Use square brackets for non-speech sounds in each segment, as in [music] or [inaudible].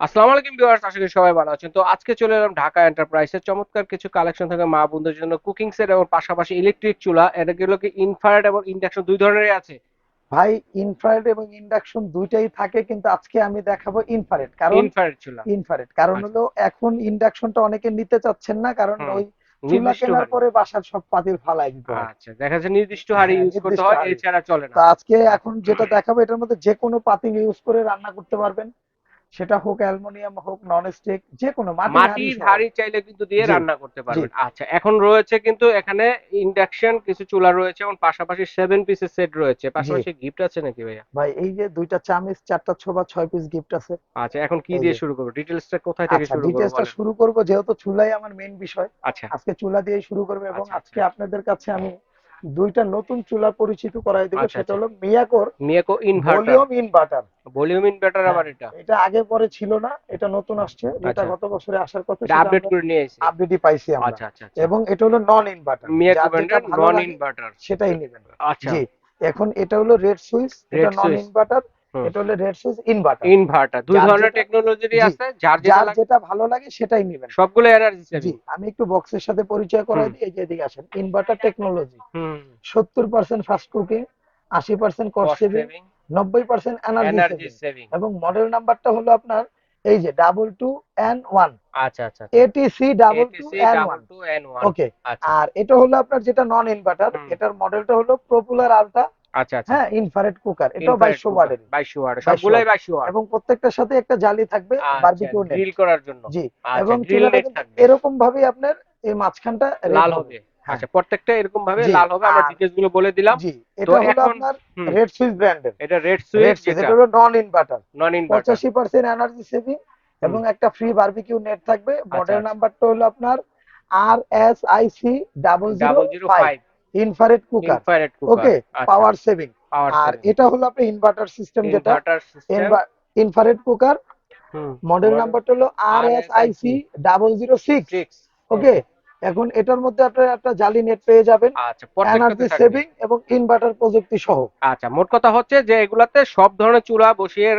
আসসালামু আলাইকুম ভিউয়ার্স আশা করি সবাই ভালো আছেন। তো আজকে চলে এলাম ঢাকা এন্টারপ্রাইজের চমৎকার কিছু কালেকশন থেকে মা বোনদের জন্য কুকিং সেট এবং পাশাপাশি ইলেকট্রিক চুলা। ইনফ্রারেড এবং ইন্ডাকশন দুই ধরনেরই আছে? ভাই ইনফ্রারেড এবং ইন্ডাকশন দুইটাই থাকে কিন্তু আজকে আমি দেখাবো ইনফ্রারেড কারণ ইনফ্রারেড চুলা। ইনফ্রারেড কারণ আচ্ছা। হলো এখন ইন্ডাকশনটা অনেকে নিতে চাচ্ছেন না কারণ ওই চুলা কেনার পরে বাসার সব পাতিল ফালাই দিতে আচ্ছা দেখা যাচ্ছে নির্দিষ্ট হাড়ি হ্যাঁ, ইউজ করতে হয় এছাড়া চলে না। তো আজকে এখন যেটা দেখাবো এটার মধ্যে যে কোনো পাতিল ইউজ করে রান্না করতে পারবেন। সেটা হোক অ্যালুমিনিয়াম হোক নন স্টিক যে কোনো মাটির হাঁড়ি চাইলে কিন্তু দিয়ে রান্না করতে পারবেন। আচ্ছা এখন রয়েছে কিন্তু এখানে ইন্ডাকশন কিছু চুলা রয়েছে এবং পাশাপাশি সেভেন পিসের সেট রয়েছে। পাশাপাশি গিফট আছে নাকি ভাইয়া? ভাই এই যে দুইটা চামিচ চারটা ছোবা ছয় পিস গিফট আছে। আচ্ছা এখন কি দিয়ে শুরু করব? ডিটেলসটা কোথায় থেকে আচ্ছা শুরু করব ডিটেলসটা শুরু করব যেহেতু চুলাই আমার মেইন বিষয়। আচ্ছা। আজকে চুলা দিয়ে শুরু করবে এবং আচ্ছা, আজকে আপনাদের কাছে আমি দুইটা নতুন চুলা পরিচিত করাই দেবো আচ্ছা, সেটা হলো মিয়াকোর Miyako inverter volume inverter. Volume inverter আবার এটা? এটা আগে পরে ছিল না এটা নতুন আসছে। আচ্ছা। গত বছরে আসার কথা ছিল আপডেট করে নিয়ে এসেছি আপডেটই পাইছি আমরা। আচ্ছা আচ্ছা আচ্ছা। এবং এটা হলো নন ইনভার্টার মিয়াকো ব্র্যান্ডের নন ইনভার্টার সেটাই নেবেন। আচ্ছা। জি। এখন এটা হলো রেড সুইচ এটা নন। ইনভার্টার। এটা হলো রেড সুইচ ইনভার্টার ইনভার্টার দুই ধরনের টেকনোলজিরই আছে যার যেটা যেটা ভালো লাগে সেটাই নেবেন। সবগুলো এনার্জি সেভিং আমি একটু বক্সের সাথে পরিচয় করাই। দিই এই যে এদিকে আসেন। ইনভার্টার টেকনোলজি হুম। সত্তর পার্সেন্ট ফাস্ট কুকিং আশি percent cost cost saving saving নব্বই পার্সেন্ট এনার্জি এনার্জি সেভিং এবং মডেল নাম্বারটা হলো আপনার এই যে ডাবল টু এন ওয়ান আচ্ছা আচ্ছা ATC double two N one okay আর এটা হলো আপনার যেটা নন ইনভার্টার এটার মডেলটা হলো পপুলার আলট্রা আচ্ছা আচ্ছা। হ্যাঁ ইনফ্রারেড কুকার এটাও বাইশশো ওয়ার্ডের 2200 ওয়াট সবগুলাই 2200 ওয়াট এবং প্রত্যেকটার সাথে একটা জালি থাকবে আচ্ছা বারবিকিউ নেট গ্রিল করার জন্য। জি এবং গ্রিল চুলাটা নেট কিন্তু থাকবে। এরকম ভাবে আপনার এই মাঝখানটা লাল হবে। হ্যাঁ। আচ্ছা প্রত্যেকটা এরকম ভাবে লাল হবে আমরা ডিটেইলসগুলো বলে দিলাম। জি এটা হলো আপনার রেড সুইচ ব্র্যান্ডের এটা রেড সুইচ যেটা। হলো নন ইনভার্টার নন ইনভার্টার পঁচাশি পার্সেন্ট এনার্জি সেভিং এবং একটা ফ্রি বারবিকিউ নেট থাকবে। মডেল। নাম্বারটা হলো আপনার R S I C double double zero five infrared cooker okay power saving আর এটা হলো আপনার ইনভার্টার সিস্টেম যেটা। ইনফ্রারেড কুকার মডেল নাম্বারটা হলো R S I C double zero six okay এখন এটার মধ্যে আপনার একটা জালি নেট পেয়ে যাবেন। আচ্ছা এনার্জি সেভিং এবং ইনভার্টার প্রযুক্তি সহ। আচ্ছা মোট কথা হচ্ছে যে এগুলাতে সব ধরনের চুলা বসিয়ে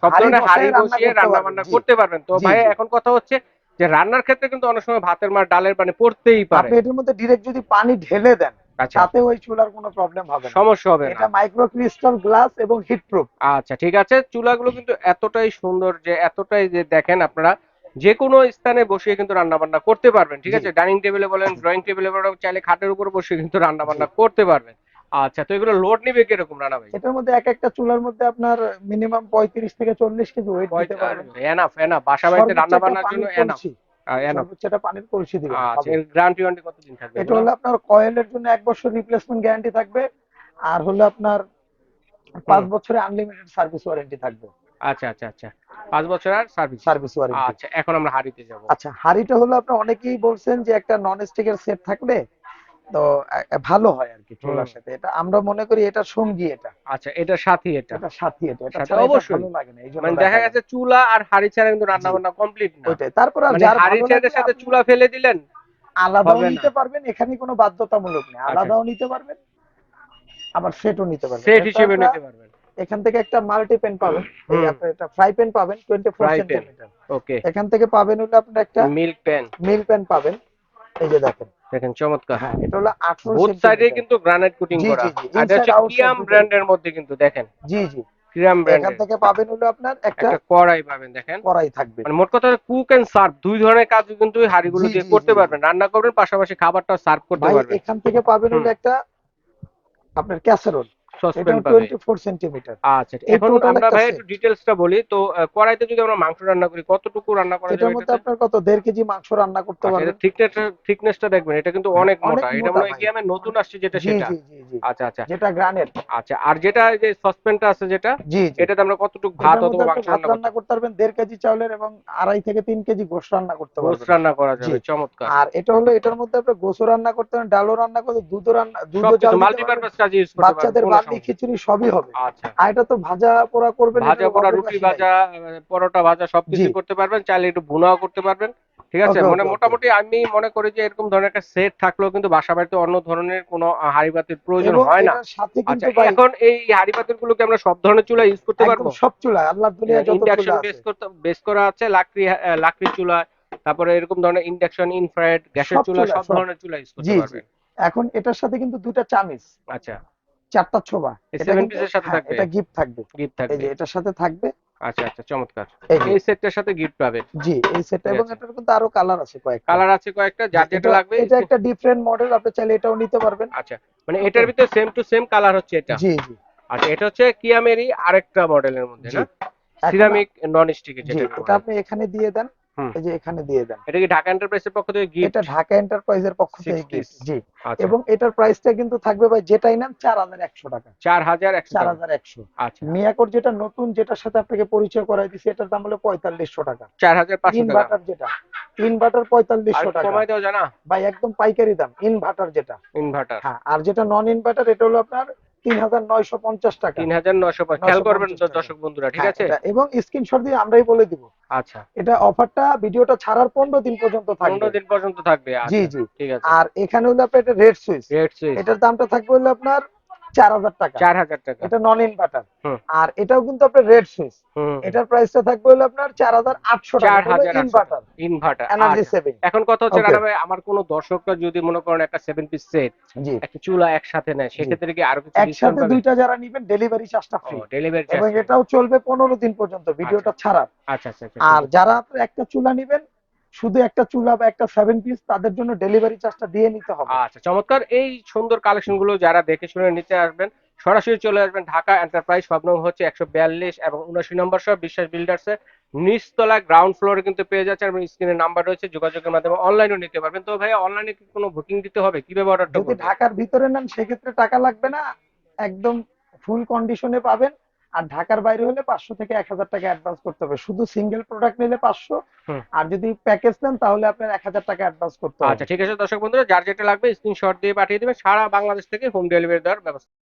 সব ধরনের হাড়ি বসিয়ে রান্না বান্না করতে পারবেন। তো ভাই এখন কথা হচ্ছে যে রান্নার ক্ষেত্রে কিন্তু অনেক সময় ভাতের মার ডালের পানি পড়তেই পারে। আপনি এটার মধ্যে ডিরেক্ট যদি পানি ঢেলে দেন আচ্ছা তাতে ওই চুলার কোনো প্রবলেম হবে না। সমস্যা হবে না। এটা মাইক্রো ক্রিস্টাল গ্লাস এবং হিট প্রুফ আচ্ছা ঠিক আছে। চুলাগুলো কিন্তু এতটাই সুন্দর যে এতটাই যে দেখেন আপনারা যে কোনো স্থানে বসিয়ে কিন্তু রান্না বান্না করতে পারবেন ঠিক আছে? ডাইনিং টেবিলে বলেন [laughs] ড্রয়িং টেবিলে বলেন চাইলে খাটের উপর বসে কিন্তু রান্না বান্না করতে পারবেন। আচ্ছা তো এগুলো লোড নিবে কীরকম রান্না ভাই এটার মধ্যে এক একটা চুলার মধ্যে আপনার মিনিমাম পঁয়ত্রিশ থেকে চল্লিশ কেজি ওয়েট দিতে পারবেন। এনাফ এনাফ বাসা বাড়িতে রান্না বান্নার জন্য এনাফ কলসি, এনাফ। সর্বোচ্চ একটা পানির কলসি দিবেন আচ্ছা গ্যারান্টি ওয়ারেন্টি কতদিন থাকবে? এটা হলো আপনার কয়েলের জন্য এক বছর রিপ্লেসমেন্ট গ্যারান্টি থাকবে আর হলো আপনার পাঁচ বছরে আনলিমিটেড সার্ভিস ওয়ারেন্টি থাকবে। আচ্ছা আচ্ছা আচ্ছা। পাঁচ বছর আর সার্ভিস সার্ভিস ওয়ারেন্টি আচ্ছা এখন আমরা হাড়িতে যাব। আচ্ছা হাড়িটা হলো আপনার অনেকেই বলছেন যে একটা নন স্টিকের সেট থাকলে তো ভালো হয় আর কি চুলার সাথে। এটা আমরা মনে করি এটা সঙ্গী এটা। আচ্ছা এটা সাথী এটা। এটা সাথী এটা। এটা ছাড়া অবশ্যই। ভালো লাগে না এই জন্য মানে দেখা গেছে চুলা আর হাড়ি ছাড়া কিন্তু রান্না বান্না কমপ্লিট না। ওইটাই। তারপর আর মানে যার হাড়ি সাথে চুলা ফেলে দিলেন আলাদাও নিতে পারবেন এখানে কোনো বাধ্যতামূলক নেই। আচ্ছা। আলাদাও নিতে পারবেন আবার সেটও নিতে পারবেন। সেট হিসেবে নিতে পারবেন। এখান থেকে একটা মাল্টি পেন পাবেন। এই হুম। আপনার এটা ফ্রাই প্যান পাবেন twenty four Fry pan। Centimetre okay এখান থেকে পাবেন হলো আপনার একটা মিল্ক প্যান মিল প্যান পাবেন। এই যে দেখেন। দেখেন চমৎকার। হ্যাঁ এটা হলো আঠারো বোথ সাইডে কিন্তু গ্রানাইট কোটিং করা। আর এটা কিয়াম ব্র্যান্ডের মধ্যে কিন্তু দেখেন। জি জি। কিয়াম এখান থেকে পাবেন হলো আপনার একটা কড়াই পাবেন দেখেন। কড়াই থাকবে। মানে মোট কথা কুক এন্ড সার্ভ দুই ধরনের কাজ কিন্তু এই হাড়িগুলো দিয়ে করতে পারবেন। রান্না করবেন পাশাপাশি খাবারটা সার্ভ করতে পারবেন। এখান থেকে পাবেন হলো একটা আপনার ক্যাসারোল সসপ্যান আচ্ছা এখন আমরা ভাই একটু ডিটেলসটা বলি। তো কড়াইতে যদি আমরা মাংস রান্না করি কতটুকু রান্না করা এটার মধ্যে আপনার কত? দেড় কেজি মাংস রান্না করতে আচ্ছা, পারবেন। এটা থিকনেসটা থিকনেসটা দেখবেন এটা কিন্তু অনেক অনেক মোটা। এটা মনে হয় কি আমি নতুন আসছে যেটা সেটা? জি জি জি। আচ্ছা আচ্ছা। যেটা গ্রানেট আচ্ছা আর যেটা যে সসপ্যানটা আছে যেটা জি জি। এটাতে আমরা কতটুকু ভাত অথবা মাংস ভাত রান্না করতে পারবেন কেজি চাউলের এবং আড়াই থেকে তিন কেজি গোশ রান্না করতে রান্না করা যাবে চমৎকার। আর এটা হলো এটার মধ্যে আপনি রান্না করতে পারেন ডালও রান্না করতে রান্না দুধ মাল্টিপারপাস কাজে ইউজ করতে বাচ্চাদের পারবেন বার্লি খিচুড়ি সবই হবে। আচ্ছা। আর এটা তো ভাজা পোড়া করবেন ভাজা পোড়া রুটি ভাজা পরোটা ভাজা সবকিছু। করতে পারবেন চাইলে একটু ভুনাও করতে পারবেন। ঠিক আছে? মানে মোটামুটি আমি মনে করি যে এরকম ধরনের একটা সেট থাকলেও কিন্তু বাসা বাড়িতে অন্য ধরনের কোনো হাড়ি পাতির প্রয়োজন হয় না। আচ্ছা এখন এই হাড়ি পাতিল গুলোকে আমরা সব ধরনের চুলা ইউজ করতে পারব? সব চুলা আল্লাহ দুনিয়া যত ইন্ডাকশন চুলা বেস করতে বেস করা আছে লাকড়ি লাকড়ি চুলা তারপরে এরকম ধরনের ইন্ডাকশন ইনফ্রারেড গ্যাসের চুলা সব। ধরনের চুলা ইউজ করতে। পারবেন। এখন এটার সাথে কিন্তু দুটা চামিচ। আচ্ছা। চারটা ছোবা। এটা সাথে হ্যাঁ, থাকবে? গিফট থাকবে। গিফট এই যে এটার সাথে থাকবে। আচ্ছা আচ্ছা চমৎকার। এই সেটটার সাথে গিফট জি এই ঠিক এবং এটার কিন্তু আরও কালার আছে কয়েকটা। কালার আছে কয়েকটা যার যেটা লাগবে। এটা একটা ডিফারেন্ট মডেল আপনি চাইলে এটাও নিতে পারবেন। আচ্ছা মানে এটার ভিতরে সেম টু সেম কালার হচ্ছে এটা? জি জি। আচ্ছা এটা হচ্ছে কিয়ামেরি আরেকটা মডেলের মধ্যে না? সিরামিক নন স্টিক জি যেটা এটা আপনি এখানে দিয়ে দেন। এই যে এখানে দিয়ে দেন। এটা কি ঢাকা এন্টারপ্রাইজের পক্ষ থেকে গিফট এটা ঢাকা এন্টারপ্রাইজের পক্ষ থেকে gift, জি। আচ্ছা। এবং এটার প্রাইসটা কিন্তু থাকবে ভাই যেটাই নেন চার হাজার একশো টাকা। চার হাজার একশো চার টাকা। হাজার একশো। আচ্ছা। মিয়াকোর যেটা নতুন যেটার সাথে আপনাকে পরিচয় করাই দিছি এটার দাম হলো পঁয়তাল্লিশশো টাকা। চার হাজার পাঁচশো টাকা। ইনভার্টার যেটা। ইনভার্টার পঁয়তাল্লিশশো টাকা। কমাই দেওয়া জানা। ভাই একদম পাইকারি দাম ইনভার্টার যেটা। ইনভার্টার। হ্যাঁ আর যেটা নন ইনভার্টার এটা হলো আপনার টাকা। খেয়াল করবেন দর্শক বন্ধুরা ঠিক হ্যাঁ, আছে? এবং স্ক্রিনশট দিয়ে আমরাই বলে দিব। আচ্ছা। এটা অফারটা ভিডিওটা ছাড়ার পনেরো দিন পর্যন্ত থাকবে। দিন পর্যন্ত থাকবে আচ্ছা, জি। জি ঠিক আছে। আর এখানে হলো আপনার এটা রেড সুইচ রেড সুইচ এটার দামটা থাকবে হলো আপনার চার হাজার টাকা। চার হাজার টাকা। এটা নন ইনভার্টার আর এটাও কিন্তু আপনার রেড সুইচ হুম এটার প্রাইসটা থাকবে হলো আপনার চার হাজার আটশো টাকা। ইনভার্টার ইনভার্টার এনার্জি সেভিং এখন কথা হচ্ছে রানা ভাই আমার কোনো দর্শকরা যদি মনে করেন একটা সেভেন পিস সেট একটা চুলা একসাথে নেয় সেক্ষেত্রে কি আরও কিছু একসাথে দুইটা যারা নিবেন ডেলিভারি চার্জটা ফ্রি ডেলিভারি এবং এটাও চলবে পনেরো দিন পর্যন্ত ভিডিওটা ছাড়া আচ্ছা আচ্ছা আচ্ছা। আর যারা আপনার একটা চুলা নিবেন শুধু একটা চুলা বা একটা সেভেন পিস তাদের জন্য ডেলিভারি চার্জটা দিয়ে নিতে হবে। আচ্ছা চমৎকার। এই সুন্দর কালেকশনগুলো যারা দেখে শুনে নিতে আসবেন সরাসরি চলে আসবেন ঢাকা এন্টারপ্রাইজ সব নম্বর হচ্ছে একশো বিয়াল্লিশ এবং উনআশি নম্বর সহ বিশ্বাস বিল্ডার্স এর নিচতলা গ্রাউন্ড ফ্লোরে কিন্তু পেয়ে যাচ্ছে এবং স্ক্রিনে নাম্বার রয়েছে যোগাযোগের মাধ্যমে অনলাইনেও নিতে পারবেন। তো ভাই অনলাইনে কি কোনো বুকিং দিতে হবে? কীভাবে অর্ডারটা যদি ঢাকার ভিতরে নেন সেক্ষেত্রে টাকা লাগবে না। একদম ফুল কন্ডিশনে পাবেন। আর ঢাকার বাইরে হলে পাঁচশো থেকে এক হাজার টাকা অ্যাডভান্স করতে হবে। শুধু সিঙ্গেল প্রোডাক্ট নিলে পাঁচশো আর যদি প্যাকেজ নেন তাহলে আপনার এক হাজার টাকা অ্যাডভান্স করতে হবে। আচ্ছা ঠিক আছে দর্শক বন্ধুরা যার যেটা লাগবে স্ক্রিনশট দিয়ে পাঠিয়ে দেবেন। সারা বাংলাদেশ থেকে হোম ডেলিভারি দেওয়ার ব্যবস্থা।